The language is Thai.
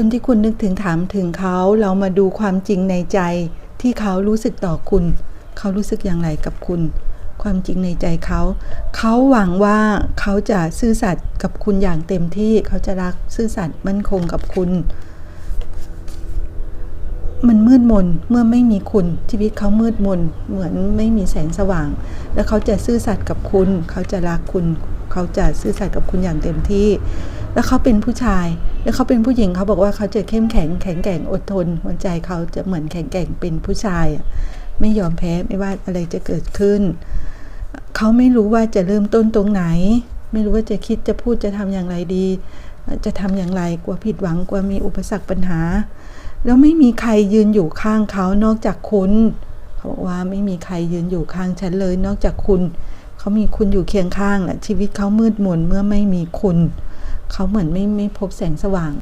คนที่คุณนึกถึงถามถึงเขาเรามาดูความจริงในใจที่เขารู้สึกต่อคุณ เขารู้สึกอย่างไรกับคุณ ความจริงในใจเขา เขาหวังว่าเขาจะซื่อสัตย์กับคุณอย่างเต็มที่เขาจะรักซื่อสัตย์มั่นคงกับคุณ มันมืดมนเมื่อไม่มีคุณ ชีวิตเขามืดมนเหมือนไม่มีแสงสว่าง แล้วเขาจะซื่อสัตย์กับคุณ เขาจะรักคุณ เขาจะซื่อสัตย์กับคุณอย่างเต็มที่ แล้วเขาเป็นผู้ชาย แล้วเขาเป็นผู้หญิงเขาบอกว่าเขาจะเข้มแข็งแข็งแกร่งอดทนหัวใจเขาจะเหมือนแข็งแกร่งเป็นผู้ชายไม่ยอมแพ้ไม่ว่าอะไรจะเกิดขึ้น เขาไม่รู้ว่าจะเริ่มต้นตรงไหน ไม่รู้ว่าจะคิดจะพูดจะทำอย่างไรดี จะทำอย่างไรกลัวผิดหวังกลัวมีอุปสรรคปัญหา แล้วไม่มีใครยืนอยู่ข้างเขานอกจากคุณ เขาบอกว่าไม่มีใครยืนอยู่ข้างฉันเลย นอกจากคุณ เขามีคุณอยู่เคียงข้างแหละชีวิตเขามืดมนเมื่อไม่มีคุณ เขาเหมือนไม่ไม่พบแสงสว่าง